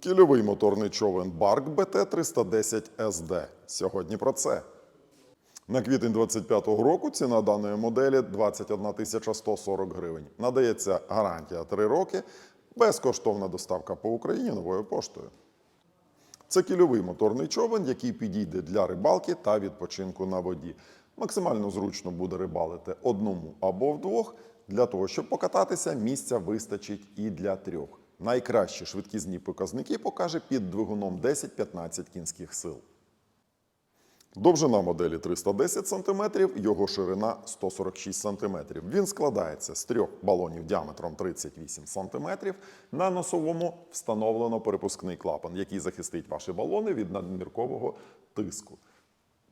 Кільовий моторний човен Барк БТ-310 СД. Сьогодні про це. На квітень 25-го року ціна даної моделі 21 140 гривень. Надається гарантія 3 роки, безкоштовна доставка по Україні новою поштою. Це кільовий моторний човен, який підійде для рибалки та відпочинку на воді. Максимально зручно буде рибалити одному або вдвох. Для того, щоб покататися, місця вистачить і для трьох. Найкращі швидкізні показники покаже під двигуном 10-15 кінських сил. Довжина моделі 310 см, його ширина 146 см. Він складається з трьох балонів діаметром 38 см. На носовому встановлено перепускний клапан, який захистить ваші балони від надміркового тиску.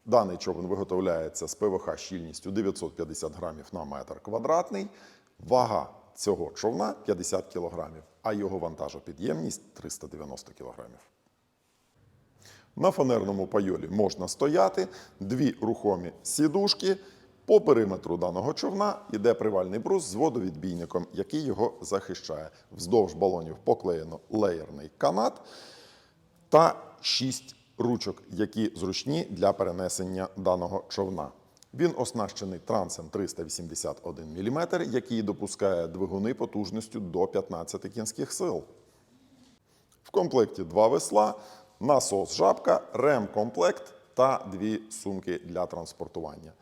Даний човен виготовляється з ПВХ щільністю 950 грамів на метр квадратний. Вага цього човна 50 кг, а його вантажопідємність 390 кг. На фанерному пайолі можна стояти, дві рухомі сідушки. По периметру даного човна йде привальний брус з водовідбійником, який його захищає. Вздовж балонів поклеєно леєрний канат та шість ручок, які зручні для перенесення даного човна. Він оснащений трансом 381 мм, який допускає двигуни потужністю до 15 кінських сил. В комплекті два весла, насос жабка, ремкомплект та дві сумки для транспортування.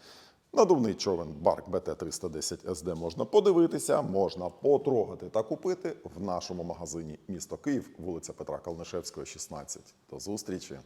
Надувний човен Барк БТ-310 СД можна подивитися, можна потрогати та купити в нашому магазині місто Київ, вулиця Петра Калнишевського, 16. До зустрічі!